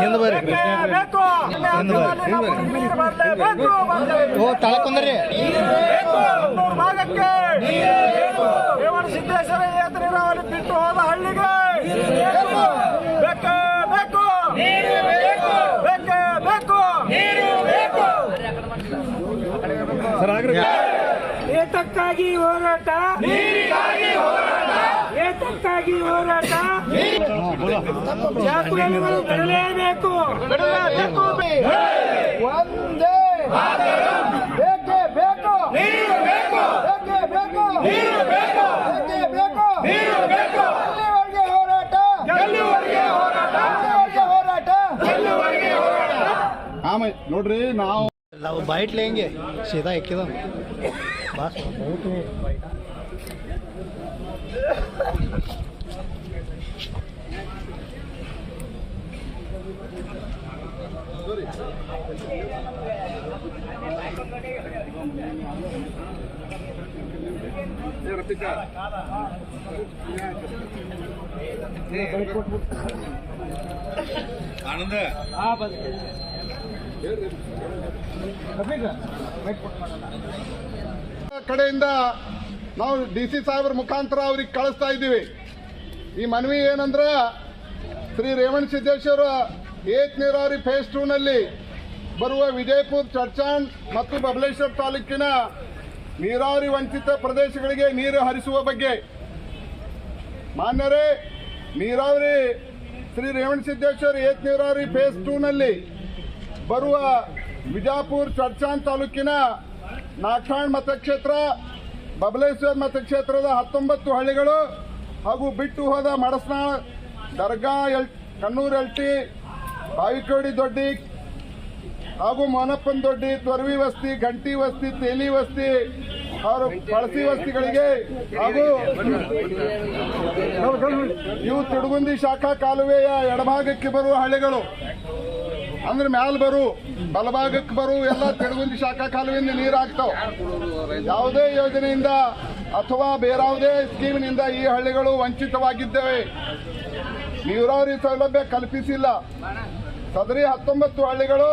ಹಿಂದೆ ಬರ್ರಿ. ಹಿಂದೆ ಓ ಸಿದ್ದೇಶ್ವರ ಯಾತ್ರೆ ನೀರಾವರಿ ಬಿಟ್ಟು ಹೋದ ಹಳ್ಳಿಗೆ. ಬೇಕು. ಬೇಕು. ಬೇಕೇ ಬೇಕು ಏತಕ್ಕಾಗಿ ಹೋರಾಟ? ಏತಕ್ಕಾಗಿ ಹೋರಾಟ? ಜಾತ್ರೆಗಳು ಬಿಡಲೇಬೇಕು ಬಿಡಲೇಬೇಕು ಒಂದೇ. ಬೇಕೇ ಬೇಕು. ನೀರು ಬೇಕು. ಬೇಕೇ ಬೇಕು. ನೀರು ಬೇಕು. ಬೇಕೇ ಬೇಕು. ನೀರು ಬೇಕು. ಎಲ್ಲಿವರೆಗೆ ಹೋರಾಟ? ಎಲ್ಲಿವರೆಗೆ ಹೋರಾಟ? ಎಲ್ಲಿವರೆಗೆ ಹೋರಾಟ? ಎಲ್ಲಿವರೆಗೆ ಹೋರಾಟ? ಆಮೇಲೆ ನೋಡ್ರಿ ನಾವು लाओ बाइट लेंगे सीधा एक एकदम बस बहुत आनंद हाँ बस ಕಡೆಯಿಂದ ನಾವು ಡಿ ಸಿ ಸಾಹೇಬ್ರ ಮುಖಾಂತರ ಅವ್ರಿಗೆ ಕಳಿಸ್ತಾ ಇದ್ದೀವಿ. ಈ ಮನವಿ ಏನಂದ್ರೆ ಶ್ರೀ ರೇವಣ್ ಸಿದ್ದೇಶ್ವರ ಏತ್ ನೀರಾವರಿ ಫೇಸ್ ಟೂನಲ್ಲಿ ಬರುವ ವಿಜಯಪುರ, ಚರ್ಚಾನ್ ಮತ್ತು ಬಬಲೇಶ್ವರ ತಾಲೂಕಿನ ನೀರಾವರಿ ವಂಚಿತ ಪ್ರದೇಶಗಳಿಗೆ ನೀರು ಹರಿಸುವ ಬಗ್ಗೆ. ಮಾನ್ಯರೇ, ನೀರಾವರಿ ಶ್ರೀ ರೇವಣ್ ಸಿದ್ದೇಶ್ವರ ಏತ್ ನೀರಾವರಿ ಫೇಸ್ ಟೂನಲ್ಲಿ ಬರುವ ವಿಜಾಪುರ ಚರ್ಚಾನ್ ತಾಲೂಕಿನ ನಾಖಾಣ್ ಮತಕ್ಷೇತ್ರ, ಬಬಲೇಶ್ವರ್ ಮತಕ್ಷೇತ್ರದ ಹತ್ತೊಂಬತ್ತು ಹಳ್ಳಿಗಳು ಹಾಗೂ ಬಿಟ್ಟು ಹೋದ ಮಡಸ್ನಾಳ, ದರ್ಗಾ, ಎಲ್, ಕಣ್ಣೂರ್, ಎಲ್ಟಿ, ಬಾವಿಕೋಡಿ ದೊಡ್ಡಿ ಹಾಗೂ ಮೋನಪ್ಪನ ದೊಡ್ಡಿ, ತ್ವರ್ವಿ ವಸ್ತಿ ಗಂಟಿ ವಸ್ತಿ, ತೇಲಿ ವಸ್ತಿ ಅವರು ಬಳಸಿ ವಸ್ತಿಗಳಿಗೆ ಹಾಗೂ ಇವು ತಿಡುಗುಂದಿ ಶಾಖಾ ಕಾಲುವೆಯ ಎಡಭಾಗಕ್ಕೆ ಬರುವ ಹಳ್ಳಿಗಳು. ಅಂದ್ರೆ ಮ್ಯಾಲ್ ಬರು ಬಲಭಾಗಕ್ಕೆ ಬರು, ಎಲ್ಲ ತಿಡುಗುಂದಿ ಶಾಖಾ ಕಾಲುವೆಯಿಂದ ನೀರು ಯಾವುದೇ ಯೋಜನೆಯಿಂದ ಅಥವಾ ಬೇರಾವುದೇ ಸ್ಕೀಮ್ನಿಂದ ಈ ಹಳ್ಳಿಗಳು ವಂಚಿತವಾಗಿದ್ದೇವೆ. ನೀರಾವರಿ ಸೌಲಭ್ಯ ಕಲ್ಪಿಸಿಲ್ಲ. ಸದರಿ ಹತ್ತೊಂಬತ್ತು ಹಳ್ಳಿಗಳು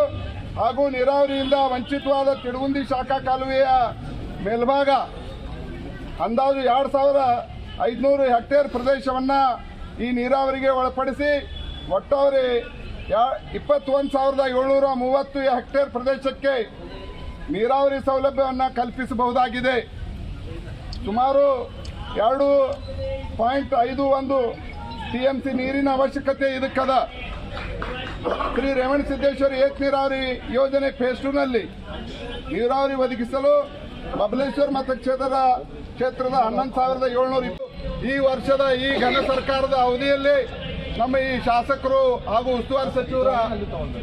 ಹಾಗೂ ನೀರಾವರಿಯಿಂದ ವಂಚಿತವಾದ ತಿಡುಗುಂದಿ ಶಾಖಾ ಕಾಲುವೆಯ ಮೇಲ್ಭಾಗ. ಅಂದಾಜು ಎರಡು ಸಾವಿರ ಐದುನೂರು ಹೆಕ್ಟೇರ್ ಪ್ರದೇಶವನ್ನು ಈ ನೀರಾವರಿಗೆ ಒಳಪಡಿಸಿ ಒಟ್ಟಾರೆ ಇಪ್ಪತ್ತೊಂದು ಸಾವಿರದ ಏಳ್ನೂರ ಮೂವತ್ತು ಹೆಕ್ಟೇರ್ ಪ್ರದೇಶಕ್ಕೆ ನೀರಾವರಿ ಸೌಲಭ್ಯವನ್ನು ಕಲ್ಪಿಸಬಹುದಾಗಿದೆ. ಸುಮಾರು ಎರಡು ಪಾಯಿಂಟ್ ಐದು ಒಂದು ಟಿಎಂಸಿ ನೀರಿನ ಅವಶ್ಯಕತೆ ಇದಕ್ಕದ. ಶ್ರೀ ರೇವಣ ಸಿದ್ದೇಶ್ವರ ಏಕ ನೀರಾವರಿ ಯೋಜನೆ ಫೇಸ್ ಟೂನಲ್ಲಿ ನೀರಾವರಿ ಒದಗಿಸಲು ಬಬಲೇಶ್ವರ ಮತಕ್ಷೇತ್ರದ ಕ್ಷೇತ್ರದ ಹನ್ನೊಂದು ಸಾವಿರದ ಏಳ್ನೂರ ಈ ವರ್ಷದ ಈ ಘನ ಸರ್ಕಾರದ ಅವಧಿಯಲ್ಲಿ ನಮ್ಮ ಈ ಶಾಸಕರು ಹಾಗೂ ಉಸ್ತುವಾರಿ ಸಚಿವರ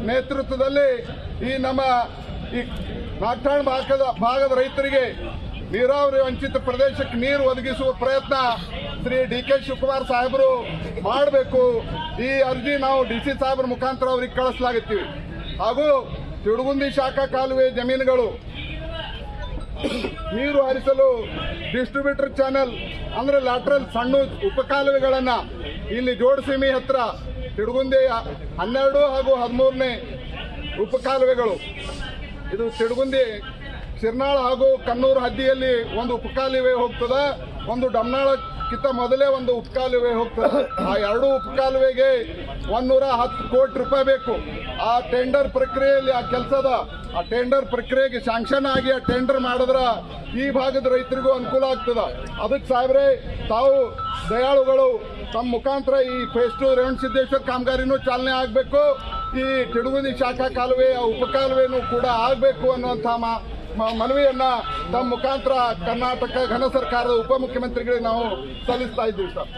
ನೇತೃತ್ವದಲ್ಲಿ ಈ ನಮ್ಮ ಈ ನಾಗ್ಠಾಣ್ ಭಾಗದ ಭಾಗದ ರೈತರಿಗೆ ನೀರಾವರಿ ವಂಚಿತ ಪ್ರದೇಶಕ್ಕೆ ನೀರು ಒದಗಿಸುವ ಪ್ರಯತ್ನ ಶ್ರೀ ಡಿ ಕೆ ಶಿವಕುಮಾರ್ ಸಾಹೇಬರು ಮಾಡಬೇಕು. ಈ ಅರ್ಜಿ ನಾವು ಡಿ ಸಿ ಸಾಹೇಬರ ಮುಖಾಂತರ ಅವ್ರಿಗೆ ಕಳಿಸ್ಲಾಗುತ್ತೀವಿ ಹಾಗೂ ತಿಡುಗುಂದಿ ಶಾಖಾ ಕಾಲುವೆ ಜಮೀನುಗಳು ನೀರು ಹರಿಸಲು ಡಿಸ್ಟ್ರಿಬ್ಯೂಟರ್ ಚಾನೆಲ್ ಅಂದರೆ ಲ್ಯಾಟ್ರಲ್ ಸಣ್ಣ ಉಪಕಾಲುವೆಗಳನ್ನ ಇಲ್ಲಿ ಜೋಡಸೀಮೆ ಹತ್ರ ತಿಡುಗುಂದಿ ಹನ್ನೆರಡು ಹಾಗೂ ಹದಿಮೂರನೇ ಉಪಕಾಲುವೆಗಳು. ಇದು ತಿಡುಗುಂದಿ ಶಿರ್ನಾಳ ಹಾಗೂ ಕಣ್ಣೂರು ಹದ್ದಿಯಲ್ಲಿ ಒಂದು ಉಪಕಾಲುವೆ ಹೋಗ್ತದೆ. ಒಂದು ಡಮ್ನಾಳಕ್ಕಿಂತ ಮೊದಲೇ ಒಂದು ಉಪಕಾಲುವೆ ಹೋಗ್ತದೆ. ಆ ಎರಡು ಉಪಕಾಲುವೆಗೆ ಒಂದೂರ ಹತ್ತು ಕೋಟಿ ರೂಪಾಯಿ ಬೇಕು. ಆ ಟೆಂಡರ್ ಪ್ರಕ್ರಿಯೆಯಲ್ಲಿ ಆ ಕೆಲಸದ, ಆ ಟೆಂಡರ್ ಪ್ರಕ್ರಿಯೆಗೆ ಶಾಂಕ್ಷನ್ ಆಗಿ ಆ ಟೆಂಡರ್ ಮಾಡಿದ್ರೆ ಈ ಭಾಗದ ರೈತರಿಗೂ ಅನುಕೂಲ ಆಗ್ತದ. ಅದಕ್ಕೆ ಸಾಹೇಬ್ರೆ, ತಾವು ದಯಾಳುಗಳು ತಮ್ಮ ಮುಖಾಂತರ ಈ ಫೇಸ್ ಟು ರೇವಣ ಸಿದ್ದೇಶ್ವರ ಕಾಮಗಾರಿನೂ ಚಾಲನೆ ಆಗಬೇಕು. ಈ ತಿಡುಗುನಿ ಶಾಖಾ ಕಾಲುವೆ ಉಪಕಾಲುವೆನೂ ಕೂಡ ಆಗಬೇಕು ಅನ್ನುವಂಥ ಮನವಿಯನ್ನ ತಮ್ಮ ಮುಖಾಂತರ ಕರ್ನಾಟಕ ಘನ ಸರ್ಕಾರದ ಉಪಮುಖ್ಯಮಂತ್ರಿಗಳಿಗೆ ನಾವು ಸಲ್ಲಿಸ್ತಾ ಇದ್ದೀವಿ, ಸರ್.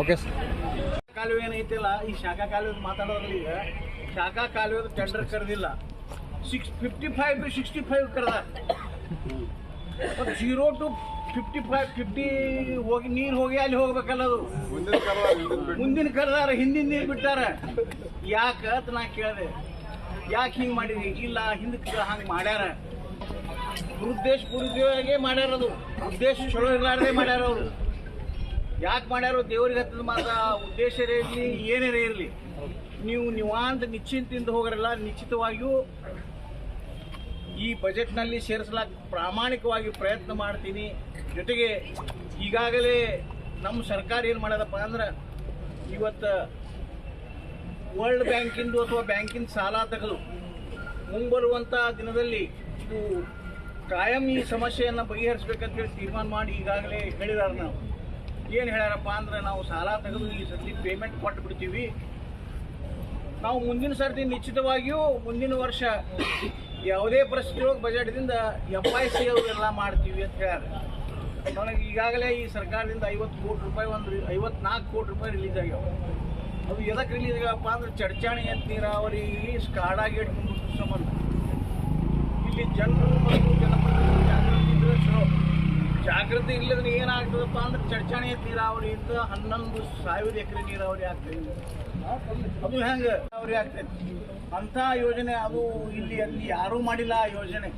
ಓಕೆ. ಸರ್. ಕಾಲುವೆ ಏನೈತಿಲ್ಲ ಈ ಶಾಖಾ ಕಾಲುವೆ ಮಾತಾಡೋದ್ರಲ್ಲಿ ಈಗ ಶಾಖಾ ಕಾಲುವೆ tender ಕರೆದಿಲ್ಲ. Six fifty five to sixty five ಕರೆದ. Zero two fifty five fifty ಹೋಗಿ ನೀರು ಹೋಗಿ ಅಲ್ಲಿ ಹೋಗ್ಬೇಕಲ್ಲ ಅದು ಮುಂದಿನ ಕರೆದಾರ ಹಿಂದಿನ ನೀರು ಬಿಟ್ಟಾರ. ಯಾಕ ಅಂತ ನಾ ಕೇಳಿದೆ. ಯಾಕೆ ಹಿಂಗೆ ಮಾಡಿದ್ರಿ ಇಲ್ಲ ಹಿಂದಕ್ಕೆ ಹಂಗೆ ಮಾಡ್ಯಾರ. ಉದ್ದೇಶ ಪೂರ್ವಕವಾಗೇ ಮಾಡ್ಯಾರದು. ಉದ್ದೇಶ ಚಲೋ ಇರಲಾರ್ದೆ ಮಾಡ್ಯಾರ ಅವರು ಯಾಕೆ ಮಾಡ್ಯಾರೋ ದೇವ್ರಿಗೆ ಹತ್ತದ ಮಾತ್ರ ಉದ್ದೇಶರೇ ಇರಲಿ ಏನೇನೇ ಇರಲಿ. ನೀವು ನಿವಾಂತ ನಿಶ್ಚಿಂತಿಂದ ಹೋಗರಲ್ಲ, ನಿಶ್ಚಿತವಾಗಿಯೂ ಈ ಬಜೆಟ್ನಲ್ಲಿ ಸೇರಿಸಲಾಕ ಪ್ರಾಮಾಣಿಕವಾಗಿ ಪ್ರಯತ್ನ ಮಾಡ್ತೀನಿ. ಜೊತೆಗೆ ಈಗಾಗಲೇ ನಮ್ಮ ಸರ್ಕಾರ ಏನು ಮಾಡ್ಯದಪ್ಪ ಅಂದ್ರೆ ಇವತ್ತು ವರ್ಲ್ಡ್ ಬ್ಯಾಂಕಿಂದು ಅಥವಾ ಬ್ಯಾಂಕಿನ ಸಾಲ ತೆಗೆದು ಮುಂಬರುವಂಥ ದಿನದಲ್ಲಿ ಇದು ಕಾಯಂ ಈ ಸಮಸ್ಯೆಯನ್ನು ಬಗೆಹರಿಸ್ಬೇಕಂತ ಹೇಳಿ ತೀರ್ಮಾನ ಮಾಡಿ ಈಗಾಗಲೇ ಹೇಳಿದಾರೆ ನಾವು. ಏನು ಹೇಳ್ಯಾರಪ್ಪ ಅಂದ್ರೆ ನಾವು ಸಾಲ ತೆಗೆದು ಈ ಸರ್ತಿ ಪೇಮೆಂಟ್ ಕೊಟ್ಟು ಬಿಡ್ತೀವಿ ನಾವು ಮುಂದಿನ ಸರ್ತಿ ನಿಶ್ಚಿತವಾಗಿಯೂ ಮುಂದಿನ ವರ್ಷ ಯಾವುದೇ ಪರಿಸ್ಥಿತಿ ಒಳಗೆ ಬಜೆಟ್ದಿಂದ ಎಫ್ ಐ ಸಿ ಎಲ್ಲ ಮಾಡ್ತೀವಿ ಅಂತ ಹೇಳ್ಯಾರ. ನನಗೆ ಈಗಾಗಲೇ ಈ ಸರ್ಕಾರದಿಂದ ಐವತ್ತು ಕೋಟಿ ರೂಪಾಯಿ ಒಂದು ಐವತ್ನಾಲ್ಕು ಕೋಟಿ ರೂಪಾಯಿ ರಿಲೀಸ್ ಆಗ್ಯಾವ. ಅದು ಎದಕ್ಕೆ ರಿಲೀಸ್ ಆಗ್ಯಾವಪ್ಪ ಅಂದ್ರೆ ಚಡ್ಚಾಣಿ ಅಂತ ನೀರಾವರಿ ಸ್ಕಾಡಾಗಿ ಇಟ್ಕೊಂಡು ಸಂಬಂಧ ಇಲ್ಲಿ ಜನರು ಮತ್ತು ಜನಪ್ರತಿನಿಧಿಗಳು ಜಾಗೃತಿ ಇದ್ರೆ ಚಲೋ ಜಾಗೃತಿ ಇಲ್ಲದ್ರೆ ಏನಾಗ್ತದಪ್ಪ ಅಂದ್ರೆ ಚಡ್ಚಾಣಿ ನೀರಾವರಿಯಿಂದ ಹನ್ನೊಂದು ಸಾವಿರ ಎಕರೆ ನೀರಾವರಿ ಆಗ್ತದೆ. ಅದು ಹೆಂಗೆ ನೀರಾವರಿ ಆಗ್ತೈತಿ ಅಂಥ ಯೋಜನೆ ಅದು ಇಲ್ಲಿ ಅಲ್ಲಿ ಯಾರೂ ಮಾಡಿಲ್ಲ ಆ ಯೋಜನೆ.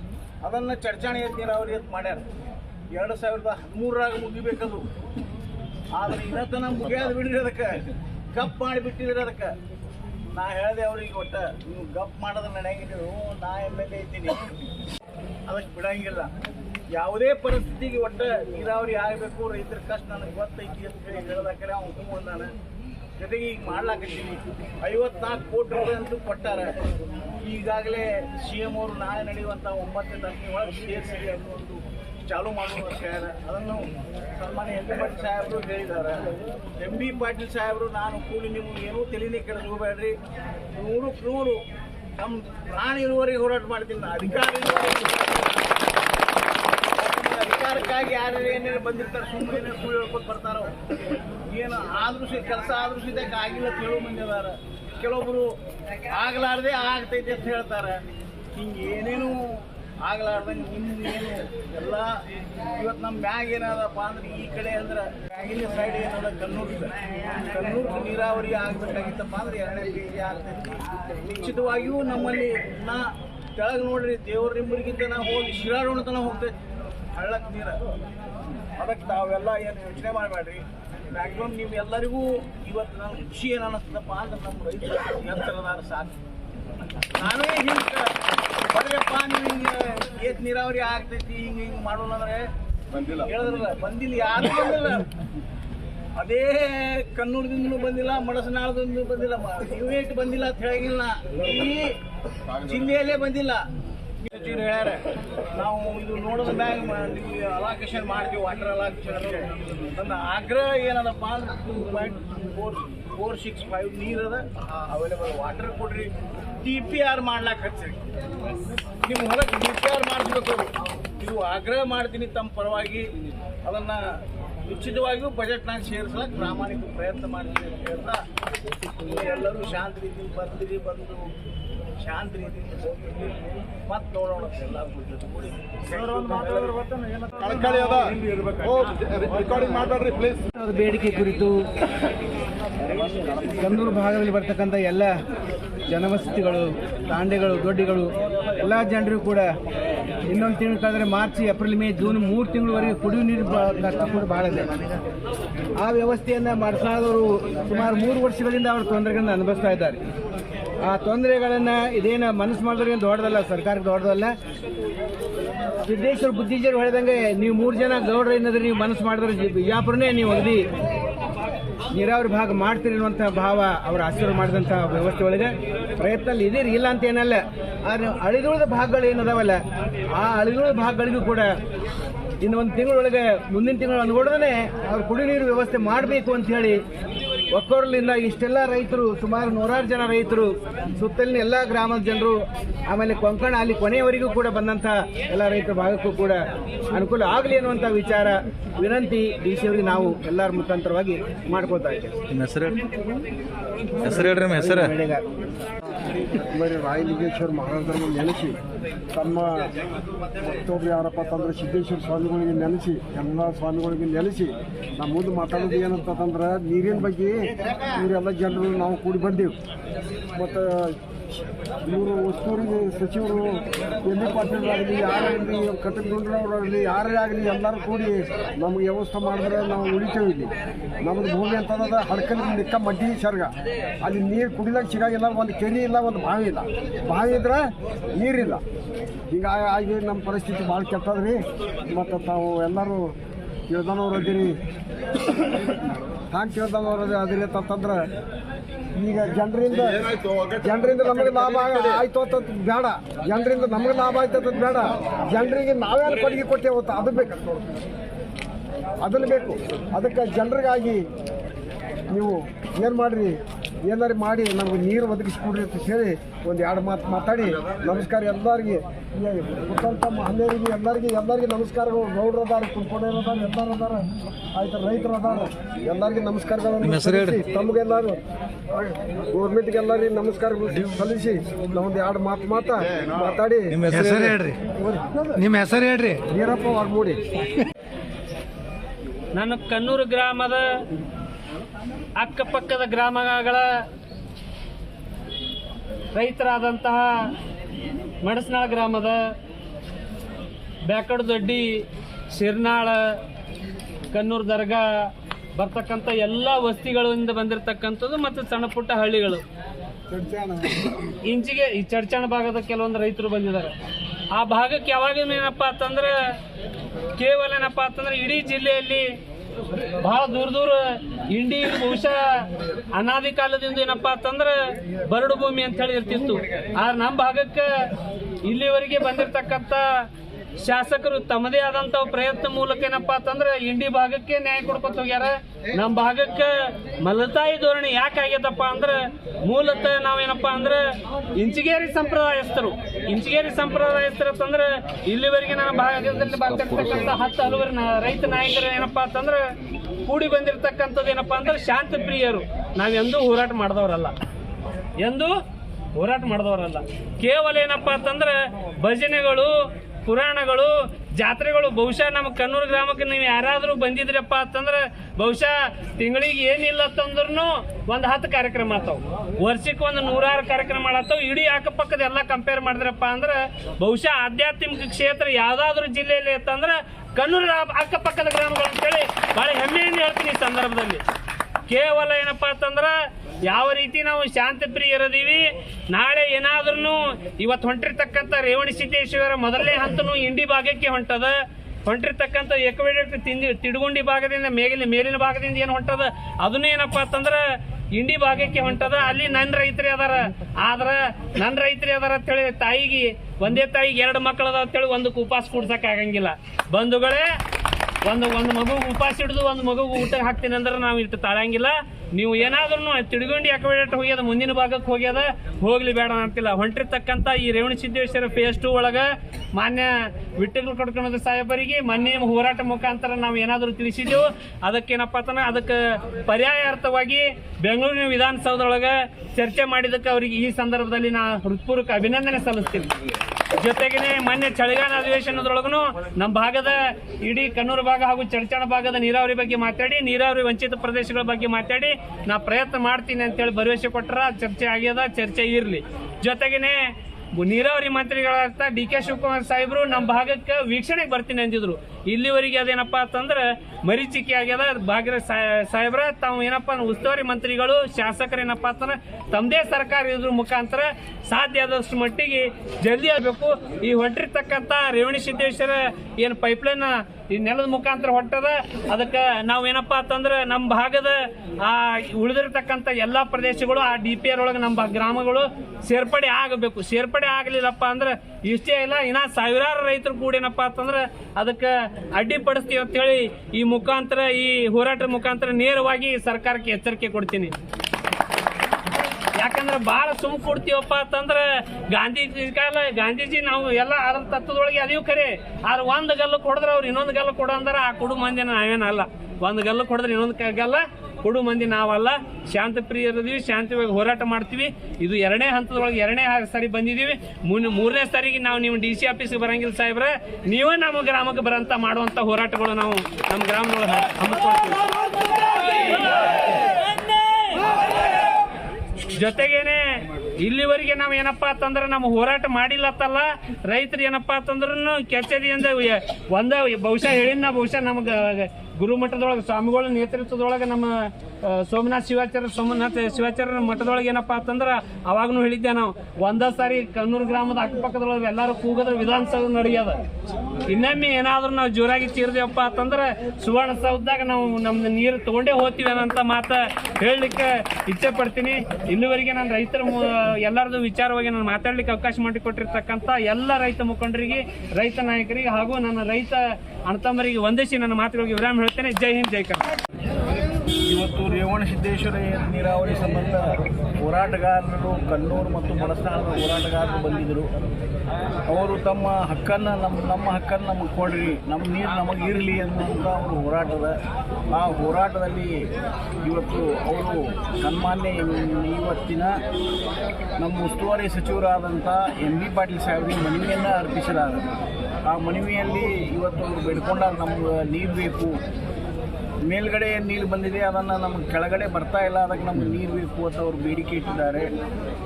ಅದನ್ನು ಚಡ್ಚಾಣಿ ನೀರಾವರಿ ಅಂತ ಮಾಡ್ಯಾರ. ಎರಡು ಸಾವಿರದ ಹದಿಮೂರರಾಗ ಮುಗಿಬೇಕದು. ಆದ್ರೆ ಇನ್ನತನ ಮುಗಿಯೋದು ಬಿಡ್ರಿ ಅದಕ್ಕೆ. ಕಪ್ ಮಾಡಿಬಿಟ್ಟಿದ್ರೆ ಅದಕ್ಕೆ. ನಾ ಹೇಳಿದೆ ಅವ್ರಿಗೆ ಒಟ್ಟ ನೀವು ಗಪ್ ನಡೆಯಂಗಿಲ್ಲ ಹ್ಞೂ, ನಾ ಎಂ ಎಲ್ ಎ ಇದ್ದೀನಿ. ಅದಕ್ಕೆ ಬಿಡಂಗಿಲ್ಲ. ಯಾವುದೇ ಪರಿಸ್ಥಿತಿಗೆ ಒಟ್ಟ ನೀರಾವರಿ ಆಗಬೇಕು ರೈತರ ಕಷ್ಟ ನನಗೆ ಗೊತ್ತೈತಿ ಅಂತ ಹೇಳಿ ಹೇಳ್ದಾಕರೆ ಅವ್ನು ತುಂಬ ನಾನು ಜೊತೆಗೆ ಈಗ ಮಾಡ್ಲಾಕತ್ತೀನಿ. ಐವತ್ನಾಲ್ಕು ಕೋಟಿ ರೂಪಾಯಿ ಅಂತೂ ಕೊಟ್ಟಾರ. ಈಗಾಗಲೇ ಸಿ ಎಂ ಅವರು ನಾಳೆ ನಡೆಯುವಂಥ ಒಂಬತ್ತನೇ ತಾರೀಕಿನ ಒಳಗೆ ಸೇರಿಸಿ ಅನ್ನೋದು ಚಾಲು ಸರ್ ಅದನ್ನು ಸನ್ಮಾನ್ಯ ಎಂ ಬಿ ಪಾಟೀಲ್ ಸಾಹೇಬರು ಹೇಳಿದ್ದಾರೆ. ಎಂ ಬಿ ಪಾಟೀಲ್ ಸಾಹೇಬರು, ನಾನು ಕೂಲಿ ನೀವು ಏನೂ ತಲೆನೇ ಕೆಡಿಸ್ಕೋಬೇಡ್ರಿ ನೂರಕ್ಕೆ ನೂರು ನಮ್ಮ ಪ್ರಾಣ ಇರುವವರೆಗೆ ಹೋರಾಟ ಮಾಡ್ತೀನಿ. ನಾನು ಅಧಿಕಾರ ಅಧಿಕಾರಕ್ಕಾಗಿ ಯಾರು ಏನೇನು ಬಂದಿರ್ತಾರೆ ಸುಮ್ಮನೆ ಸುಳ್ಳು ಹೇಳ್ಕೊಂಡು ಬರ್ತಾರೋ, ಏನು ಆದರೂ ಸಿ ಕೆಲಸ ಆದರೂ ಸಿದ್ದಕ್ಕೆ ಆಗಿಲ್ಲ ಹೇಳೋ ಮಂದಿ ಅದಾರ. ಕೆಲವೊಬ್ರು ಆಗಲಾರ್ದೆ ಆಗ್ತೈತೆ ಅಂತ ಹೇಳ್ತಾರೆ. ಹಿಂಗೆ ಏನೇನು ಆಗ್ಲಾರ್ದಂಗೆ ನಿಮ್ದು ಎಲ್ಲ ಇವತ್ತು ನಮ್ಮ ಮ್ಯಾಗ ಏನದಪ್ಪ ಅಂದ್ರೆ ಈ ಕಡೆ ಅಂದ್ರೆ ಮ್ಯಾಗಿನ ಸೈಡ್ ಏನದ ಕನ್ನೂರು ಕನ್ನೂರು ನೀರಾವರಿ ಆಗ್ಬೇಕಾಗಿತ್ತಪ್ಪ ಅಂದ್ರೆ ಎರಡನೇ ಪೀಳಿಗೆ ಆಗ್ತೈತಿ. ನಿಶ್ಚಿತವಾಗಿಯೂ ನಮ್ಮಲ್ಲಿ ನಾ ಕೆಳಗೆ ನೋಡ್ರಿ ದೇವ್ರ ನಾವು ಹೋಗಿ ಶಿರಾಡೋಣ ತನ ಹೋಗ್ತೈತಿ. ಹಳ್ಳಕ್ಕೆ ನೀರ. ಅದಕ್ಕೆ ತಾವೆಲ್ಲ ಏನು ಯೋಚನೆ ಮಾಡಬೇಡ್ರಿ. ಮ್ಯಾಕ್ಸಿಮಮ್ ನೀವು ಎಲ್ಲರಿಗೂ ಇವತ್ತು ನಾನು ಖುಷಿ ಏನು ಅನ್ನಿಸ್ತದಪ್ಪ ಅಂದ್ರೆ ನಮ್ಮ ರೈತರು ಸಾಕು. ನಾನೇ ಹಿಂಗೆ ಬರ್ರಿಯಪ್ಪ ನೀವು ಹಿಂಗೆ ಏತ್ ನೀರಾವರಿ ಆಗ್ತೈತಿ ಹಿಂಗ ಹಿಂಗ ಮಾಡೋಲ್ಲ ಅಂದ್ರೆ ಬಂದಿಲ್ಲ. ಹೇಳಿದ್ರಲ್ಲ ಬಂದಿಲ್ಲ ಯಾರು ಬಂದಿಲ್ಲ. ಅದೇ ಕನ್ನೂರದಿಂದಲೂ ಬಂದಿಲ್ಲ ಮಡಸನಾಳದಿಂದ ಬಂದಿಲ್ಲ ಇವೇಟ್ ಬಂದಿಲ್ಲ ಅಂತ ಹೇಳಂಗಿಲ್ಲ ಈ ಜಿಲ್ಲೆಯಲ್ಲೇ ಬಂದಿಲ್ಲ. ಸಚಿವರು ಹೇಳ್ಯಾರ. ನಾವು ಇದು ನೋಡಿದ ಮ್ಯಾಗ ಅಲಾಕೇಶನ್ ಮಾಡ್ತೀವಿ ವಾಟರ್ ಅಲಾಕೇಶನ್ ನನ್ನ ಆಗ್ರಹ ಏನದಪ್ಪ ಅಂದ್ರೆ two point four four six five ನೀರದ available water ಕೊಡ್ರಿ. ಟಿ ಪಿ ಆರ್ ಮಾಡ್ಲಾಕ ಹಚ್ಚಿರಿ. ನಿಮ್ಮ ಹೊರಗೆ ಟಿ ಪಿ ಆರ್ ಮಾಡಿಸ್ಬೇಕು. ಇದು ಆಗ್ರಹ ಮಾಡ್ತೀನಿ ತಮ್ಮ ಪರವಾಗಿ. ಅದನ್ನು ಬಜೆಟ್ ಬಜೆಟ್ನಾಗ ಸೇರಿಸ್ಲಕ್ಕೆ ಪ್ರಾಮಾಣಿಕ ಪ್ರಯತ್ನ ಮಾಡ್ತೀನಿ ಅಂತ ಹೇಳ್ತಾ ಎಲ್ಲರೂ ಶಾಂತ ರೀತಿಯಿಂದ ಬರ್ತೀರಿ ಬಂದು ಶಾಂತ ರೀತಿಯಿಂದ ಹೋಗಿ ಮತ್ತೆ ನೋಡೋಣ ಎಲ್ಲರೂ ಜೊತೆ ಕೂಡಿ. ಕಳಕಳಿ ಅದ. ರೆಕಾರ್ಡಿಂಗ್ ಮಾಡಬೇಡ್ರಿ ಪ್ಲೀಸ್ ಅದು ಬೇಡಿಕೆ ಕುರಿತು. ಬೆಂಗಳೂರು ಭಾಗದಲ್ಲಿ ಬರ್ತಕ್ಕಂಥ ಎಲ್ಲ ಜನವಸತಿಗಳು, ತಾಂಡೆಗಳು, ದೊಡ್ಡಿಗಳು, ಎಲ್ಲ ಜನರಿಗೂ ಕೂಡ ಇನ್ನೊಂದು ತಿಂಗಳು ಕಳೆದ್ರೆ ಮಾರ್ಚ್, ಏಪ್ರಿಲ್, ಮೇ, ಜೂನ್ ಮೂರು ತಿಂಗಳವರೆಗೆ ಕುಡಿಯುವ ನೀರು ಕಷ್ಟ ಕೂಡ ಭಾಳ ಇದೆ. ಆ ವ್ಯವಸ್ಥೆಯನ್ನು ಮಾಡಿಸಲಾದವರು ಸುಮಾರು ಮೂರು ವರ್ಷಗಳಿಂದ ಅವರು ತೊಂದರೆಗಳನ್ನು ಅನುಭವಿಸ್ತಾ ಇದ್ದಾರೆ. ಆ ತೊಂದರೆಗಳನ್ನು ಇದೇನು ಮನಸ್ಸು ಮಾಡಿದ್ರೆ ದೊಡ್ಡದಲ್ಲ, ಸರ್ಕಾರಕ್ಕೆ ದೊಡ್ಡದಲ್ಲ. ಸಿದ್ದೇಶ್ವರ ಬುದ್ಧಿಜರು ಹೇಳಿದಂಗೆ, ನೀವು ಮೂರು ಜನ ಗೌಡ್ರ ಏನಾದ್ರೆ ನೀವು ಮನಸ್ಸು ಮಾಡಿದ್ರೆ ಬಿಜಾಪುರನೇ ನೀವು ಅಗದಿ ನೀರಾವರಿ ಭಾಗ ಮಾಡ್ತೀರಿ ಅನ್ನುವಂಥ ಭಾವ ಅವರು ಆಶೀರ್ವಾದ ಮಾಡಿದಂಥ ವ್ಯವಸ್ಥೆ ಒಳಗೆ ಪ್ರಯತ್ನ ಅಲ್ಲಿ ಇದೀರಿ ಇಲ್ಲ ಅಂತ ಏನಲ್ಲ. ಆದರೆ ಅಳಿದುಳಿದ ಭಾಗಗಳು ಏನದಾವಲ್ಲ, ಆ ಅಳಿದುಳಿದ ಭಾಗಗಳಿಗೂ ಕೂಡ ಇನ್ನು ಒಂದು ತಿಂಗಳೊಳಗೆ, ಮುಂದಿನ ತಿಂಗಳು ಅನ್ಕೊಡದೇ ಅವ್ರು ಕುಡಿ ನೀರು ವ್ಯವಸ್ಥೆ ಮಾಡಬೇಕು ಅಂತ ಹೇಳಿ ಒಕ್ಕೊರಲಿಂದ ಇಷ್ಟೆಲ್ಲ ರೈತರು ಸುಮಾರು ನೂರಾರು ಜನ ರೈತರು ಸುತ್ತಲಿನ ಎಲ್ಲ ಗ್ರಾಮದ ಜನರು ಆಮೇಲೆ ಕೊಂಕಣ ಅಲ್ಲಿ ಕೊನೆಯವರೆಗೂ ಕೂಡ ಬಂದಂಥ ಎಲ್ಲ ರೈತರ ಭಾಗಕ್ಕೂ ಕೂಡ ಅನುಕೂಲ ಆಗಲಿ ಅನ್ನುವಂಥ ವಿಚಾರ ವಿನಂತಿ ಡಿ ಸಿ ಅವರಿಗೆ ನಾವು ಎಲ್ಲರ ಮುಖಾಂತರವಾಗಿ ಮಾಡ್ಕೊಳ್ತಾ ಇದ್ದೇವೆ. ಹೆಸರು ಹೆಸರು ಹೇಳ್ರಿ ಹೆಸರು. ಬರೀ ರಾಯಲಿಂಗೇಶ್ವರ ಮಹಾರಾಜರನ್ನು ನೆನೆಸಿ, ತಮ್ಮ ಮತ್ತೊಬ್ರು ಯಾರಪ್ಪ ಅಂತಂದ್ರೆ ಸಿದ್ದೇಶ್ವರ ಸ್ವಾಮಿಗಳಿಗೆ ನೆನೆಸಿ, ಎಲ್ಲ ಸ್ವಾಮಿಗಳಿಗೆ ನೆನೆಸಿ ನಮ್ಮ ಮುಂದೆ ಮಾತಾಡೋದು ಏನಂತಂದ್ರೆ ನೀರಿನ ಬಗ್ಗೆ ಇವರೆಲ್ಲ ಜನರು ನಾವು ಕೂಡಿ ಬಂದೀವಿ. ಮತ್ತು ಇವರು ಹೊಸೂರಿಗೆ ಸಚಿವರು ಎಲ್ಲಿ ಪಾಟೀಲ್ ಆಗಲಿ ಯಾರಾಗಲಿ ಕಟಕಗುಂಡ್ರವರಾಗಲಿ ಯಾರೇ ಆಗಲಿ, ಎಲ್ಲರೂ ಕೂಡಿ ನಮ್ಗೆ ವ್ಯವಸ್ಥೆ ಮಾಡಿದ್ರೆ ನಾವು ಉಳಿತೇವೆ ಇಲ್ಲಿ. ನಮ್ಮದು ಭೂಮಿ ಅಂತಂದ್ರೆ ಹಡ್ಕಲ್ಲಿ ನಿಕ್ಕ ಮಡ್ಡಿ ಸರ್ಗ ಅಲ್ಲಿ ನೀರು ಕುಡಿಲಕ್ಕೆ ಸಿಗಾಗಿಲ್ಲ ಒಂದು ಕೆರೆ ಇಲ್ಲ, ಒಂದು ಬಾವಿ ಇಲ್ಲ. ಬಾವಿ ಇದ್ರೆ ನೀರಿಲ್ಲ. ಹೀಗಾಗಿ ನಮ್ಮ ಪರಿಸ್ಥಿತಿ ಭಾಳ ಕೆಟ್ಟದ್ರಿ. ಮತ್ತು ತಾವು ಎಲ್ಲರೂ ಯೋಧನವ್ರು ಅದಿರಿ ಹ್ಯಾಂಗೆ ಕೇಳ್ದವ್ರು ಅದಿರಿ ಅಂತಂದ್ರೆ ಈಗ ಜನರಿಂದ ಜನರಿಂದ ನಮಗೆ ಲಾಭ ಆಯ್ತು ಅಂತ ಬೇಡ. ಜನರಿಂದ ನಮಗೆ ಲಾಭ ಆಯ್ತು ಅಂತ ಬೇಡ. ಜನರಿಗೆ ನಾವೇನು ಕೊಡುಗೆ ಕೊಟ್ಟೇವು ಅಂತ ಅದು ಬೇಕು. ಅದನ್ನು ಬೇಕು. ಅದಕ್ಕೆ ಜನರಿಗಾಗಿ ನೀವು ಏನು ಮಾಡಿರಿ? ಏನಾರು ಮಾಡಿ ನಮಗೆ ನೀರು ಒದಗಿಸ್ಕೊಡ್ರಿ ಅಂತ ಹೇಳಿ ಒಂದು ಎರಡು ಮಾತು ಮಾತಾಡಿ. ನಮಸ್ಕಾರ ಎಲ್ಲರಿಗೆ. ಗೊತ್ತಂತ ಮಹಿಳೆಯರಿಗೆ ಎಲ್ಲರಿಗೆ ಎಲ್ಲರಿಗೆ ನಮಸ್ಕಾರಗಳು. ಗೌಡ್ರು ಅದಾರ ಕುಂಕೋಡೇರು ಅದಾರ ಎಲ್ಲರೂ ಅದಾರ. ಆಯ್ತು ರೈತರು ಅದಾರ. ಎಲ್ಲರಿಗೆ ನಮಸ್ಕಾರಗಳನ್ನು ತಮಗೆಲ್ಲರೂ ಗೌರ್ಮೆಂಟ್ಗೆ ಎಲ್ಲರಿಗೆ ನಮಸ್ಕಾರಗಳು ಸಲ್ಲಿಸಿ. ನಾವೊಂದು ಎರಡು ಮಾತು ಮಾತಾ ಮಾತಾಡಿ. ನಿಮ್ಮ ಹೆಸರು ಹೇಳ್ರಿ. ನಿಮ್ಮ ಹೆಸರು ಹೇಳ್ರಿ. ನೀರಪ್ಪ ವಾಗ್ಮೂಡಿ. ನಾನು ಕನ್ನೂರು ಗ್ರಾಮದ ಅಕ್ಕಪಕ್ಕದ ಗ್ರಾಮಗಳ ರೈತರಾದಂತಹ ಮಡಸ್ನಾಳ ಗ್ರಾಮದ ಬ್ಯಾಕಡದೊಡ್ಡಿ ಶಿರ್ನಾಳ ಕನ್ನೂರು ದರ್ಗಾ ಬರ್ತಕ್ಕಂಥ ಎಲ್ಲ ವಸ್ತಿಗಳಿಂದ ಬಂದಿರತಕ್ಕಂಥದ್ದು ಮತ್ತು ಸಣ್ಣ ಪುಟ್ಟ ಹಳ್ಳಿಗಳು. ಇಂಚಿಗೆ ಈ ಚಡ್ಚಾಣ ಭಾಗದ ಕೆಲವೊಂದು ರೈತರು ಬಂದಿದ್ದಾರೆ. ಆ ಭಾಗಕ್ಕೆ ಯಾವಾಗ ಏನಪ್ಪ ಅಂತಂದ್ರೆ ಕೇವಲ ಏನಪ್ಪ ಅಂತಂದ್ರೆ ಇಡೀ ಜಿಲ್ಲೆಯಲ್ಲಿ ಬಹಳ ದೂರ ದೂರ ಇಂಡಿ ಬಹುಶಃ ಅನಾದಿ ಕಾಲದಿಂದ ಏನಪ್ಪ ಅಂತಂದ್ರೆ ಬರಡು ಭೂಮಿ ಅಂತ ಹೇಳಿ ಇರ್ತಿತ್ತು. ಆದ್ರೆ ನಮ್ಮ ಭಾಗಕ್ಕೆ ಇಲ್ಲಿವರೆಗೆ ಬಂದಿರತಕ್ಕಂಥ ಶಾಸಕರು ತಮ್ಮದೇ ಆದಂತ ಪ್ರಯತ್ನ ಮೂಲಕ ಏನಪ್ಪಾ ಅಂತಂದ್ರೆ ಇಂಡಿ ಭಾಗಕ್ಕೆ ನ್ಯಾಯ ಕೊಡ್ಕೊತ ಹೋಗ್ಯಾರ. ನಮ್ಮ ಭಾಗಕ್ಕೆ ಮಲತಾಯಿ ಧೋರಣೆ ಯಾಕೆ ಆಗ್ಯದಪ್ಪ ಅಂದ್ರೆ ಮೂಲತಃ ನಾವೇನಪ್ಪಾ ಅಂದ್ರೆ ಇಂಚಿಗೇರಿ ಸಂಪ್ರದಾಯಸ್ಥರು. ಇಂಚಿಗೇರಿ ಸಂಪ್ರದಾಯಸ್ಥರ ಅಂತಂದ್ರೆ ಇಲ್ಲಿವರೆಗೆ ನಮ್ಮ ಭಾಗದಲ್ಲಿ ಬರ್ತಿರ್ತಕ್ಕಂಥ ಹತ್ತು ಹಲವಾರು ರೈತ ನಾಯಕರು ಏನಪ್ಪಾ ಅಂತಂದ್ರೆ ಕೂಡಿ ಬಂದಿರತಕ್ಕಂಥದ್ದು ಏನಪ್ಪಾ ಅಂದ್ರೆ ಶಾಂತಿ ಪ್ರಿಯರು. ನಾವೆಂದೂ ಹೋರಾಟ ಮಾಡಿದವರಲ್ಲ. ಎಂದು ಹೋರಾಟ ಮಾಡಿದವರಲ್ಲ. ಕೇವಲ ಏನಪ್ಪಾ ಅಂತಂದ್ರೆ ಭಜನೆಗಳು ಪುರಾಣಗಳು, ಜಾತ್ರೆಗಳು, ಬಹುಶಃ ನಮ್ಮ ಕನ್ನೂರು ಗ್ರಾಮಕ್ಕೆ ನೀವು ಯಾರಾದರೂ ಬಂದಿದ್ರಪ್ಪ ಅಂತಂದ್ರೆ ಬಹುಶಃ ತಿಂಗಳಿಗೆ ಏನಿಲ್ಲ ಅಂತಂದ್ರೂ ಒಂದು ಹತ್ತು ಕಾರ್ಯಕ್ರಮ ಆತಾವ ವರ್ಷಕ್ಕೆ ಒಂದು ನೂರಾರು ಕಾರ್ಯಕ್ರಮ ಮಾಡತ್ತಾವ ಇಡೀ ಅಕ್ಕಪಕ್ಕದ ಎಲ್ಲ ಕಂಪೇರ್ ಮಾಡಿದ್ರಪ್ಪ ಅಂದ್ರೆ ಬಹುಶಃ ಆಧ್ಯಾತ್ಮಿಕ ಕ್ಷೇತ್ರ ಯಾವುದಾದ್ರೂ ಜಿಲ್ಲೆಯಲ್ಲಿ ಅಂತಂದ್ರೆ ಕನ್ನೂರು ಅಕ್ಕಪಕ್ಕದ ಗ್ರಾಮಗಳು ಅಂತೇಳಿ ಭಾಳ ಹೆಮ್ಮೆಯಿಂದ ಹೇಳ್ತೀನಿ ಈ ಸಂದರ್ಭದಲ್ಲಿ. ಕೇವಲ ಏನಪ್ಪಾ ಅಂತಂದ್ರ ಯಾವ ರೀತಿ ನಾವು ಶಾಂತಿ ಪ್ರಿಯರದೀವಿ ನಾಳೆ ಏನಾದ್ರೂ ಇವತ್ತು ಹೊಂಟಿರ್ತಕ್ಕಂಥ ರೇವಣಿ ಸಿದ್ದೇಶ್ವರ ಮೊದಲನೇ ಹಂತನು ಇಂಡಿ ಭಾಗಕ್ಕೆ ಹೊಂಟದ. ಹೊಂಟಿರ್ತಕ್ಕಂಥ ಏಕವೇಡ ತಿಂದಿ ತಿಡುಗುಂಡಿ ಭಾಗದಿಂದ ಮೇಲಿನ ಮೇಲಿನ ಭಾಗದಿಂದ ಏನು ಹೊಂಟದ? ಅದನ್ನ ಏನಪ್ಪಾ ಅಂತಂದ್ರ ಇಂಡಿ ಭಾಗಕ್ಕೆ ಹೊಂಟದ. ಅಲ್ಲಿ ನನ್ನ ರೈತರೇ ಅದಾರ. ಆದ್ರ ನನ್ನ ರೈತರೇ ಅದಾರ ಅಂತೇಳಿ ತಾಯಿಗೆ, ಒಂದೇ ತಾಯಿಗೆ ಎರಡು ಮಕ್ಕಳದ ಅದಾವ ಅಂತೇಳಿ ಒಂದಕ್ಕೆ ಉಪವಾಸ ಕೂಡ್ಸಕ್ ಆಗಂಗಿಲ್ಲ ಬಂಧುಗಳೇ ಒಂದು ಒಂದು ಮಗು ಉಪವಾಸ ಹಿಡಿದು ಒಂದು ಮಗು ಊಟ ಹಾಕ್ತೀನಿ ಅಂದ್ರೆ ನಾವು ಇಟ್ಟು ತಾಳಂಗಿಲ್ಲ. ನೀವು ಏನಾದ್ರೂ ತಿಳ್ಕೊಂಡು ಅಕವೇಟ್ ಹೋಗ್ಯದ, ಮುಂದಿನ ಭಾಗಕ್ಕೆ ಹೋಗ್ಯದ, ಹೋಗ್ಲಿ ಬೇಡ ಅಂತಿಲ್ಲ. ಹೊಂಟಿರ್ತಕ್ಕಂಥ ಈ ರೇವಣ ಸಿದ್ದೇಶ್ವರ ಫೇಸ್ ಟು ಒಳಗ ಮಾನ್ಯ ವಿಠಲ್ ಕೊಡ್ಕೊಳ್ಳೋದು ಸಾಹೇಬರಿಗೆ ಮೊನ್ನೆ ಹೋರಾಟ ಮುಖಾಂತರ ನಾವು ಏನಾದರೂ ತಿಳಿಸಿದ್ದೆವು ಅದಕ್ಕೇನಪ್ಪ ಅಂತಂದ್ರೆ ಅದಕ್ಕೆ ಪರ್ಯಾಯಾರ್ಥವಾಗಿ ಬೆಂಗಳೂರಿನ ವಿಧಾನಸೌಧದೊಳಗೆ ಚರ್ಚೆ ಮಾಡಿದ್ದಕ್ಕೆ ಅವರಿಗೆ ಈ ಸಂದರ್ಭದಲ್ಲಿ ನಾ ಹೃತ್ಪೂರ್ವಕ ಅಭಿನಂದನೆ ಸಲ್ಲಿಸ್ತೀನಿ. ಜೊತೆಗೇನೆ ಮೊನ್ನೆ ಚಳಿಗಾಲ ಅಧಿವೇಶನದೊಳಗೂ ನಮ್ಮ ಭಾಗದ ಇಡೀ ಕಣ್ಣೂರು ಭಾಗ ಹಾಗೂ ಚರ್ಚಾಣ ಭಾಗದ ನೀರಾವರಿ ಬಗ್ಗೆ ಮಾತಾಡಿ, ನೀರಾವರಿ ವಂಚಿತ ಪ್ರದೇಶಗಳ ಬಗ್ಗೆ ಮಾತಾಡಿ ನಾ ಪ್ರಯತ್ನ ಮಾಡ್ತೀನಿ ಅಂತೇಳಿ ಭರವಸೆ ಕೊಟ್ಟರ ಚರ್ಚೆ ಆಗ್ಯದ, ಚರ್ಚೆ ಇರಲಿ. ಜೊತೆಗೇನೆ ನೀರಾವರಿ ಮಂತ್ರಿಗಳಾಗ್ತಾ ಡಿ ಕೆ ಶಿವಕುಮಾರ್ ಸಾಹೇಬ್ರು ನಮ್ಮ ಭಾಗಕ್ಕೆ ವೀಕ್ಷಣೆಗೆ ಬರ್ತೀನಿ ಅಂದಿದ್ರು. ಇಲ್ಲಿವರೆಗೆ ಅದೇನಪ್ಪ ಅಂತಂದ್ರೆ ಮರೀಚಿಕೆ ಆಗ್ಯದ. ಭಾಗ್ಯ ಸಾಹೇಬ್ರ, ತಾವು ಏನಪ್ಪ ಉಸ್ತುವಾರಿ ಮಂತ್ರಿಗಳು ಶಾಸಕರು ಏನಪ್ಪ ಅಂತಂದ್ರೆ ತಮ್ಮದೇ ಸರ್ಕಾರ ಇದ್ರ ಮುಖಾಂತರ ಸಾಧ್ಯ ಆದಷ್ಟು ಮಟ್ಟಿಗೆ ಜಲ್ದಿ ಆಗಬೇಕು. ಈ ಹೊಟ್ಟಿರ್ತಕ್ಕಂಥ ರೇವಣಿ ಸಿದ್ದೇಶ್ವರ ಏನು ಪೈಪ್ಲೈನ್ ಈ ನೆಲದ ಮುಖಾಂತರ ಹೊಟ್ಟದ ಅದಕ್ಕೆ ನಾವು ಏನಪ್ಪ ಅಂತಂದ್ರೆ ನಮ್ಮ ಭಾಗದ ಆ ಉಳಿದಿರ್ತಕ್ಕಂಥ ಎಲ್ಲ ಪ್ರದೇಶಗಳು, ಆ ಡಿ ಪಿ ಆರ್ ಒಳಗೆ ನಮ್ಮ ಗ್ರಾಮಗಳು ಸೇರ್ಪಡೆ ಆಗಬೇಕು. ಸೇರ್ಪಡೆ ಆಗಲಿಲ್ಲಪ್ಪ ಅಂದ್ರೆ ಇಷ್ಟೇ ಇಲ್ಲ. ಇನ್ನ ಸಾವಿರಾರು ರೈತರು ಕೂಡ ಏನಪ್ಪ ಅಂತಂದ್ರೆ ಅದಕ್ಕೆ ಅಡ್ಡಿಪಡಿಸ್ತೀವಿ ಅಂತೇಳಿ ಈ ಮುಖಾಂತರ, ಈ ಹೋರಾಟದ ಮುಖಾಂತರ ನೇರವಾಗಿ ಸರ್ಕಾರಕ್ಕೆ ಎಚ್ಚರಿಕೆ ಕೊಡ್ತೀನಿ. ಯಾಕಂದ್ರೆ ಬಹಳ ಸುಮ್ ಕೊಡ್ತೀವಪ್ಪ ಅಂತಂದ್ರೆ ಗಾಂಧೀಜಿ ಕಾಲ, ಗಾಂಧೀಜಿ ನಾವು ಎಲ್ಲ ಅದ್ರ ತತ್ವದೊಳಗೆ ಅದೀವಿ ಖರೆ. ಆದ್ರೆ ಒಂದು ಗಲ್ಲು ಕೊಡಿದ್ರೆ ಅವ್ರು ಇನ್ನೊಂದು ಗಲ್ಲು ಕೊಡೋ ಅಂದ್ರೆ, ಆ ಕುಡು ಮಂದಿನ ನಾವೇನಲ್ಲ. ಒಂದು ಗಲ್ಲು ಕೊಡಿದ್ರೆ ಇನ್ನೊಂದು ಗಲ್ಲ ಕೊಡು ಮಂದಿ ನಾವಲ್ಲ. ಶಾಂತ ಪ್ರಿಯರಿದೀವಿ ಶಾಂತವಾಗಿ ಹೋರಾಟ ಮಾಡ್ತೀವಿ. ಇದು ಎರಡನೇ ಹಂತದೊಳಗೆ ಎರಡನೇ ಸಾರಿ ಬಂದಿದ್ದೀವಿ. ಮುನ್ ಮೂರನೇ ಸಾರಿಗೆ ನಾವು ನೀವು ಡಿ ಸಿ ಆಫೀಸ್ಗೆ ಬರಂಗಿಲ್ಲ ಸಾಹೇಬ್ರೆ. ನೀವೇ ನಮ್ಮ ಗ್ರಾಮಕ್ಕೆ ಬರಂತ ಮಾಡುವಂಥ ಹೋರಾಟಗಳು ನಾವು ನಮ್ಮ ಗ್ರಾಮದೊಳಗೆ ಹಮ್ಮಿಕೊಳ್ತೀವಿ ಜೊತೆಗೇನೆ, ಇಲ್ಲಿವರೆಗೆ ನಾವು ಏನಪ್ಪಾ ಅಂತಂದ್ರೆ ನಮ್ಮ ಹೋರಾಟ ಮಾಡಿಲ್ಲತ್ತಲ್ಲ, ರೈತರು ಏನಪ್ಪಾ ಅಂತಂದ್ರೂ ಕೆಚ್ಚದಿಯಿಂದ ಒಂದ ಬಹುಶಃ ಹೇಳಿನ ಬಹುಶಃ ನಮ್ಗೆ ಗುರುಮಠದೊಳಗೆ ಸ್ವಾಮಿಗಳ ನೇತೃತ್ವದೊಳಗೆ ನಮ್ಮ ಸೋಮನಾಥ್ ಶಿವಾಚಾರ್ಯ ಸೋಮನಾಥ್ ಶಿವಾಚಾರ್ಯ ಮಠದೊಳಗೆ ಏನಪ್ಪಾ ಅಂತಂದ್ರೆ ಅವಾಗನು ಹೇಳಿದ್ದೆ ನಾವು, ಒಂದ ಸಾರಿ ಕನ್ನೂರು ಗ್ರಾಮದ ಅಕ್ಕಪಕ್ಕದೊಳಗೆ ಎಲ್ಲರೂ ಕೂಗದ ವಿಧಾನಸೌಧ ನಡೆಯದ. ಇನ್ನೊಮ್ಮೆ ಏನಾದ್ರೂ ನಾವು ಜೋರಾಗಿ ಚೀರ್ದೇವಪ್ಪ ಅಂತಂದ್ರೆ ಸುವರ್ಣಸೌಧದಾಗ ನಾವು ನಮ್ದು ನೀರು ತಗೊಂಡೇ ಹೋಗ್ತೀವಿ ಅನ್ನೋಂಥ ಮಾತು ಹೇಳಲಿಕ್ಕೆ ಇಚ್ಛೆ ಪಡ್ತೀನಿ. ಇಲ್ಲಿವರೆಗೆ ನಾನು ರೈತರ ಮು- ಎಲ್ಲರದು ವಿಚಾರವಾಗಿ ನಾನು ಮಾತಾಡ್ಲಿಕ್ಕೆ ಅವಕಾಶ ಮಾಡಿಕೊಟ್ಟಿರ್ತಕ್ಕಂಥ ಎಲ್ಲ ರೈತ ಮುಖಂಡರಿಗೆ, ರೈತ ನಾಯಕರಿಗೆ ಹಾಗೂ ನನ್ನ ರೈತ ಅಣ್ಣತಮ್ಮರಿಗೆ ಒಂದಿಸಿ ನನ್ನ ಮಾತುಗಳಿಗೆ ವಿರಾಮ ಹೇಳ್ತೇನೆ. ಜೈ ಹಿಂದ್, ಜೈ ಕರ್ನಾಟಕ. ಇವತ್ತು ರೇವಣ ಸಿದ್ದೇಶ್ವರ ನೀರಾವರಿ ಸಂಬಂಧ ಹೋರಾಟಗಾರರು ಕಣ್ಣೂರು ಮತ್ತು ಬಡಸ್ನಾಳದ ಹೋರಾಟಗಾರರು ಬಂದಿದ್ದರು. ಅವರು ತಮ್ಮ ಹಕ್ಕನ್ನು ನಮ್ಮ ನಮ್ಮ ಹಕ್ಕನ್ನು ನಮಗೆ ಕೊಡ್ರಿ ನಮ್ಮ ನೀರು ನಮಗೆ ಇರಲಿ ಅನ್ನುವಂಥ ಒಂದು ಹೋರಾಟದ, ಆ ಹೋರಾಟದಲ್ಲಿ ಇವತ್ತು ಅವರು ಸನ್ಮಾನ್ಯ ಇವತ್ತಿನ ನಮ್ಮ ಉಸ್ತುವಾರಿ ಸಚಿವರಾದಂಥ ಎಂ ಬಿ ಪಾಟೀಲ್ ಸಾಹೇಬರಿಗೆ ಮನವಿಯನ್ನು ಅರ್ಪಿಸಿದ್ದಾರೆ ಆ ಮನವಿಯಲ್ಲಿ ಇವತ್ತು ಅವರು ಬೇಡ್ಕೊಂಡಾಗ ನಮ್ಗೆ ನೀರು ಬೇಕು ಮೇಲ್ಗಡೆ ನೀರು ಬಂದಿದೆ, ಅದನ್ನು ನಮ್ಗೆ ಕೆಳಗಡೆ ಬರ್ತಾ ಇಲ್ಲ. ಅದಕ್ಕೆ ನಮ್ಗೆ ನೀರು ಬೇಕು ಅಂತ ಅವರು ಬೇಡಿಕೆ ಇಟ್ಟಿದ್ದಾರೆ.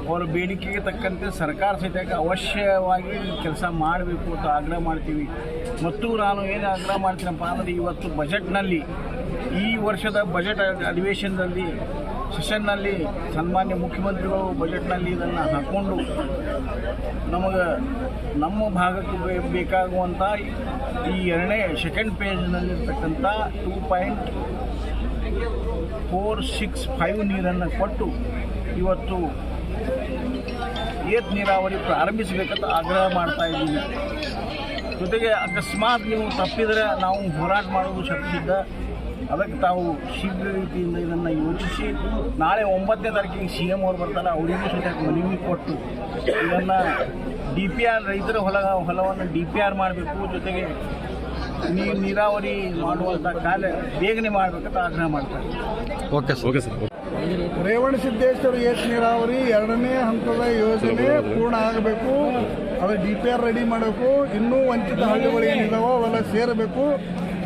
ಅವರ ಬೇಡಿಕೆಗೆ ತಕ್ಕಂತೆ ಸರ್ಕಾರ ಸಹಿತ ಅವಶ್ಯವಾಗಿ ಕೆಲಸ ಮಾಡಬೇಕು ಅಂತ ಆಗ್ರಹ ಮಾಡ್ತೀವಿ. ಮತ್ತು ನಾನು ಏನು ಆಗ್ರಹ ಮಾಡ್ತೀನಪ್ಪ ಅಂದರೆ ಇವತ್ತು ಬಜೆಟ್ನಲ್ಲಿ ಈ ವರ್ಷದ ಬಜೆಟ್ ಅಧಿವೇಶನದಲ್ಲಿ ಸೆಷನ್ನಲ್ಲಿ ಸನ್ಮಾನ್ಯ ಮುಖ್ಯಮಂತ್ರಿಗಳು ಬಜೆಟ್ನಲ್ಲಿ ಇದನ್ನು ಹಾಕ್ಕೊಂಡು ನಮಗೆ ನಮ್ಮ ಭಾಗಕ್ಕೆ ಬೇಕಾಗುವಂಥ ಈ ಎರಡನೇ second ಪೇಜ್ನಲ್ಲಿರ್ತಕ್ಕಂಥ two point four six five ನೀರನ್ನು ಕೊಟ್ಟು ಇವತ್ತು ಏತ್ ನೀರಾವರಿ ಪ್ರಾರಂಭಿಸಬೇಕಂತ ಆಗ್ರಹ ಮಾಡ್ತಾ ಇದ್ದೀವಿ. ಜೊತೆಗೆ ಅಕಸ್ಮಾತ್ ನೀವು ತಪ್ಪಿದರೆ ನಾವು ಹೋರಾಟ ಮಾಡೋದು ಶಕ್ತಿಸಿದ್ದ ಅದಕ್ಕೆ ತಾವು ಶೀಘ್ರ ರೀತಿಯಿಂದ ಇದನ್ನು ಯೋಚಿಸಿ ನಾಳೆ ಒಂಬತ್ತನೇ ತಾರೀಕಿಗೆ ಸಿ ಎಂ ಅವ್ರು ಬರ್ತಾರೆ ಅವರಿಗೂ ಸಹಿತ ಮನವಿ ಕೊಟ್ಟು ಇದನ್ನು ಡಿ ಪಿ ಆರ್ ರೈತರ ಹೊಲ ಹೊಲವನ್ನು ಡಿ ಪಿ ಆರ್ ಮಾಡಬೇಕು ಜೊತೆಗೆ ನೀರು ನೀರಾವರಿ ಮಾಡುವಂಥ ಕಾಲ ಬೇಗನೆ ಮಾಡಬೇಕಂತ ಆಗ್ರಹ ಮಾಡ್ತಾರೆ. Okay okay sir Revana Siddeshwara ಏತ್ ನೀರಾವರಿ ಎರಡನೇ ಹಂತದ ಯೋಜನೆ ಪೂರ್ಣ ಆಗಬೇಕು. ಅದು ಡಿ ಪಿ ಆರ್ ರೆಡಿ ಮಾಡಬೇಕು. ಇನ್ನೂ ವಂಚಿತ ಹಳ್ಳಿಗಳು ಏನಿದಾವೋ ಅವೆಲ್ಲ ಸೇರಬೇಕು.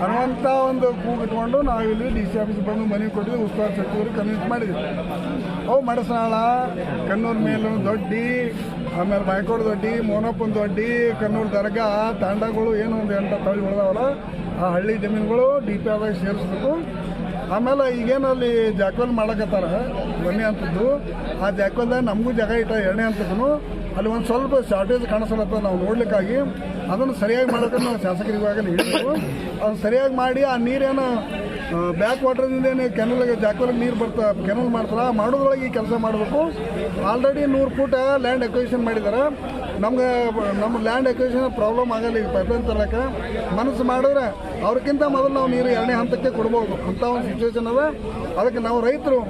ಅನ್ನುವಂಥ ಒಂದು ಕೂಗಿಟ್ಕೊಂಡು ನಾವು ಇಲ್ಲಿ ಡಿ ಸಿ ಆಫೀಸ್ ಬಂದು ಮನವಿ ಕೊಟ್ಟಿದ್ವಿ. ಉಸ್ತುವಾರಿ ಸಚಿವರು ಕನ್ವಿನ್ಸ್ ಮಾಡಿದ್ವಿ ಅವು ಮಡಸನಾಳ, ಕಣ್ಣೂರು ಮೇಲು ದೊಡ್ಡಿ, ಆಮೇಲೆ ಬಾಯ್ಕೋಡ್ ದೊಡ್ಡಿ, ಮೋನಪ್ಪನ ದೊಡ್ಡಿ, ಕಣ್ಣೂರು ದರ್ಗಾ, ತಾಂಡಗಳು ಏನು ಒಂದು ಎಂಟು ತಳಿಗಳದಾವಲ್ಲ ಆ ಹಳ್ಳಿ ಜಮೀನುಗಳು ಡಿ ಪಿ ಆರ್ ಸೇರಿಸ್ಬೇಕು. ಆಮೇಲೆ ಈಗೇನು ಅಲ್ಲಿ ಜಾಕ್ವೆಲ್ ಮಾಡಕತ್ತಾರ ಮನೆ ಅಂತದ್ದು ಆ ಜಾಕ್ವೆಲ್ದಾಗ ನಮಗೂ ಜಾಗ ಇಟ್ಟ ಎರಡನೇ ಹಂತದ್ದು ಅಲ್ಲಿ ಒಂದು ಸ್ವಲ್ಪ ಶಾರ್ಟೇಜ್ ಕಾಣಿಸಲತ್ತ ನಾವು ನೋಡ್ಲಿಕ್ಕಾಗಿ. ಅದನ್ನು ಸರಿಯಾಗಿ ಮಾಡೋಕೆ ನಾವು ಶಾಸಕರಿಗಾಗಲೇ ಹೇಳಿದ್ದೆವು ಅದನ್ನು ಸರಿಯಾಗಿ ಮಾಡಿ ಆ ನೀರೇನು ಬ್ಯಾಕ್ ವಾಟರ್ದಿಂದ ಏನು ಕೆನಲ್ಗೆ ಜಾಕ್ವರ್ಗೆ ನೀರು ಬರ್ತಾ ಕೆನಲ್ ಮಾಡ್ತಾರೆ. ಮಾಡೋದ್ರೊಳಗೆ ಈ ಕೆಲಸ ಮಾಡಬೇಕು. ಆಲ್ರೆಡಿ ನೂರು ಫೂಟ ಲ್ಯಾಂಡ್ ಎಕ್ವಿಷನ್ ಮಾಡಿದ್ದಾರೆ. ನಮ್ಗೆ ನಮ್ಮ ಲ್ಯಾಂಡ್ ಎಕ್ವಿಷನ್ ಪ್ರಾಬ್ಲಮ್ ಆಗಲ್ಲ ಈಗ ಪೈಪ್ಲೈನ್ ತರಕ್ಕೆ ಮನಸ್ಸು ಮಾಡಿದ್ರೆ ಅವ್ರಿಗಿಂತ ಮೊದಲು ನಾವು ನೀರು ಎರಡನೇ ಹಂತಕ್ಕೆ ಕೊಡ್ಬೋದು. ಅಂಥ ಒಂದು ಸಿಚುವೇಶನ್ ಅದ. ಅದಕ್ಕೆ ನಾವು ರೈತರು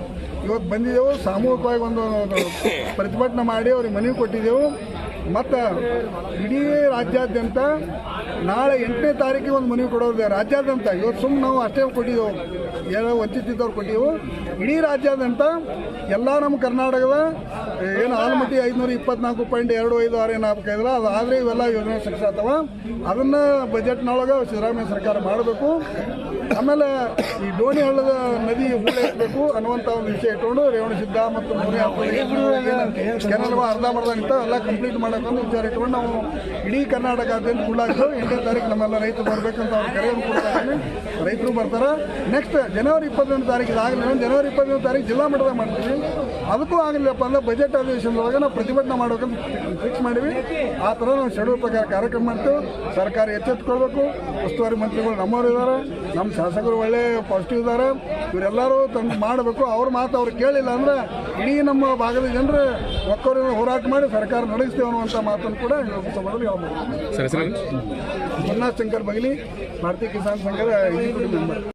ಇವತ್ತು ಬಂದಿದ್ದೆವು, ಸಾಮೂಹಿಕವಾಗಿ ಒಂದು ಪ್ರತಿಭಟನೆ ಮಾಡಿ ಅವ್ರಿಗೆ ಮನವಿ ಕೊಟ್ಟಿದ್ದೆವು. ಮತ್ತು ಇಡೀ ರಾಜ್ಯಾದ್ಯಂತ ನಾಳೆ ಎಂಟನೇ ತಾರೀಕಿಗೆ ಒಂದು ಮನವಿ ಕೊಡೋದು ರಾಜ್ಯಾದ್ಯಂತ ಇವತ್ತು ಸುಮ್ಮನೆ ನಾವು ಅಷ್ಟೇ ಕೊಟ್ಟಿದ್ದೆವು. ಏನೋ ವಂಚಿತಿದ್ದವ್ರು ಕೊಟ್ಟಿವು. ಇಡೀ ರಾಜ್ಯಾದ್ಯಂತ ಎಲ್ಲ ನಮ್ಮ ಕರ್ನಾಟಕದ ಏನು ಆಲ್ಮಟ್ಟಿ ಐದುನೂರ ಇಪ್ಪತ್ನಾಲ್ಕು ಪಾಯಿಂಟ್ ಎರಡು ಐದು ಆರು ಏನು ಹಾಕೈದಲ್ಲ ಅದು ಆದರೆ ಇವೆಲ್ಲ ಯೋಜನೆ ಸಕ್ಸಸ್ ಆಗ್ತಾವ. ಅದನ್ನು ಬಜೆಟ್ನೊಳಗೆ ಸಿದ್ದರಾಮಯ್ಯ ಸರ್ಕಾರ ಮಾಡಬೇಕು. ಆಮೇಲೆ ಈ ಡೋಣಿ ಹಳ್ಳದ ನದಿ ಹೂಳೆತ್ತಬೇಕು ಅನ್ನುವಂಥ ಒಂದು ವಿಷಯ ಇಟ್ಕೊಂಡು ರೇವಣ ಸಿದ್ಧ ಮತ್ತು ಕೆನಲ್ವ ಅರ್ಧ ಅರ್ಧಂಬರ್ಧ ನಿಂತ ಎಲ್ಲ ಕಂಪ್ಲೀಟ್ ಮಾಡೋಕ್ಕಂತ ವಿಚಾರ ಇಟ್ಕೊಂಡು ನಾವು ಇಡೀ ಕರ್ನಾಟಕದಾದ್ಯಂತ ಕೂಡ ಎಂಟನೇ ತಾರೀಕು ನಮ್ಮೆಲ್ಲ ರೈತರು ಬರಬೇಕಂತ ಅವ್ರು ಕರೆಯನ್ನು ಕೊಡ್ತಾ ರೈತರು ಬರ್ತಾರೆ. ನೆಕ್ಸ್ಟ್ ಜನವರಿ ಇಪ್ಪತ್ತೊಂದು ತಾರೀಕು ಆಗಲಿಲ್ಲ. ಜನವರಿ ಇಪ್ಪತ್ತೊಂದು ತಾರೀಕು ಜಿಲ್ಲಾ ಮಟ್ಟದಾಗ ಮಾಡ್ತೀವಿ. ಅದಕ್ಕೂ ಆಗಲಿಲ್ಲಪ್ಪ ಅಂದ್ರೆ ಬಜೆಟ್ ಅಧಿವೇಶನದೊಳಗೆ ನಾವು ಪ್ರತಿಭಟನೆ ಮಾಡ್ಬೇಕಂತ ಫಿಕ್ಸ್ ಮಾಡಿವಿ ಆ ಥರ ನಾವು ಶೆಡ್ಯೂಲ್ ಪ್ರಕಾರ ಕಾರ್ಯಕ್ರಮ ಮಾಡ್ತೇವೆ. ಸರ್ಕಾರ ಎಚ್ಚೆತ್ಕೊಳ್ಬೇಕು ಉಸ್ತುವಾರಿ ಮಂತ್ರಿಗಳು ನಮ್ಮವರು ಇದ್ದಾರೆ. ನಮ್ಮ ಶಾಸಕರು ಒಳ್ಳೆ ಪಾಸಿಟಿವ್ ಇದ್ದಾರೆ. ಇವರೆಲ್ಲರೂ ತಂದು ಮಾಡಬೇಕು. ಅವ್ರ ಮಾತು ಅವ್ರು ಕೇಳಿಲ್ಲ ಅಂದ್ರೆ ಇಡೀ ನಮ್ಮ ಭಾಗದ ಜನರು ಒಕ್ಕೂರಿನ ಹೋರಾಟ ಮಾಡಿ ಸರ್ಕಾರ ನಡೆಸ್ತೇವೆ ಅನ್ನುವಂಥ ಮಾತನ್ನು ಕೂಡ ಈ ಸಂದರ್ಭದಲ್ಲಿ ಹೇಳ್ಬೋದು. ಮನ್ನಾ ಶಂಕರ್ ಬಗಲಿ ಭಾರತೀಯ ಕಿಸಾನ್ ಸಂಘದ ಎಕ್ಸಿಕ್ಯೂಟಿವ್ ಮೆಂಬರ್.